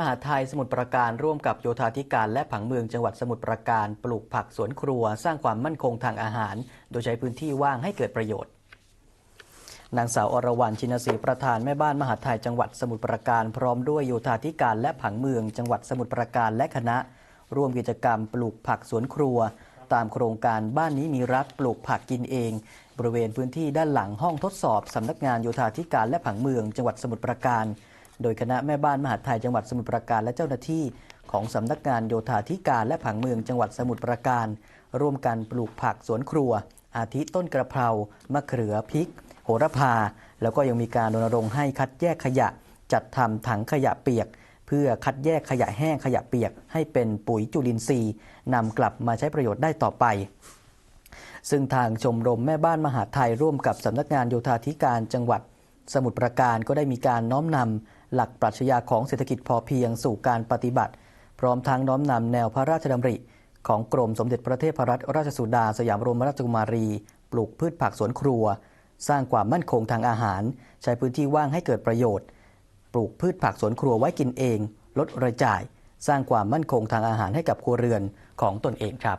มหาดไทยสมุทรปราการร่วมกับโยธาธิการและผังเมืองจังหวัดสมุทรปราการปลูกผักสวนครัวสร้างความมั่นคงทางอาหาร โดยใช้พื้นที่ว่างให้เกิดประโยชน์นางสาวอรวรรณชินศรีประธานแม่บ้านมหาไทยจังหวัดสมุทรปราการพร้อมด้วยโยธาธิการและผังเมืองจังหวัดสมุทรปราการและคณะ ร่วมกิจกรรมปลูกผักสวนครัว ตามโครงการบ้านนี้มีรักปลูกผักกินเอง บริเวณพื้นที่ด้านหลังห้องทดสอบสำนักงานโยธาธิการและผังเมืองจังหวัดสมุทรปราการ โดยคณะแม่บ้านมหาดไทยจังหวัดสมุทรปราการและเจ้าหน้าที่ของสำนักงานโยธาธิการและผังเมืองจังหวัดสมุทรปราการ ร่วมกันปลูกผักสวนครัว อาทิต้นกระเพรามะเขือพริก โหระพา แล้วก็ยังมีการรณรงค์ให้คัดแยกขยะ จัดทำถังขยะเปียก เพื่อคัดแยกขยะแห้งขยะเปียก ให้เป็นปุ๋ยจุลินทรีย์นำกลับมาใช้ประโยชน์ได้ต่อไปซึ่งทางชมรมแม่บ้านมหาไทยร่วมกับสำนักงานโยธาธิการจังหวัด สมุทรปราการก็ได้มีการน้อมนำ หลักปรัชญาของเศรษฐกิจพอเพียงสู่การปฏิบัติ พร้อมทั้งน้อมนำแนวพระราชดำริ ของกรมสมเด็จพระเทพรัตนราชสุดาสยามบรมราชกุมารี ปลูกพืชผักสวนครัว สร้างความมั่นคงทางอาหาร ใช้พื้นที่ว่างให้เกิดประโยชน์ ปลูกพืชผักสวนครัวไว้กินเอง ลดรายจ่าย สร้างความมั่นคงทางอาหารให้กับครัวเรือนของตนเองครับ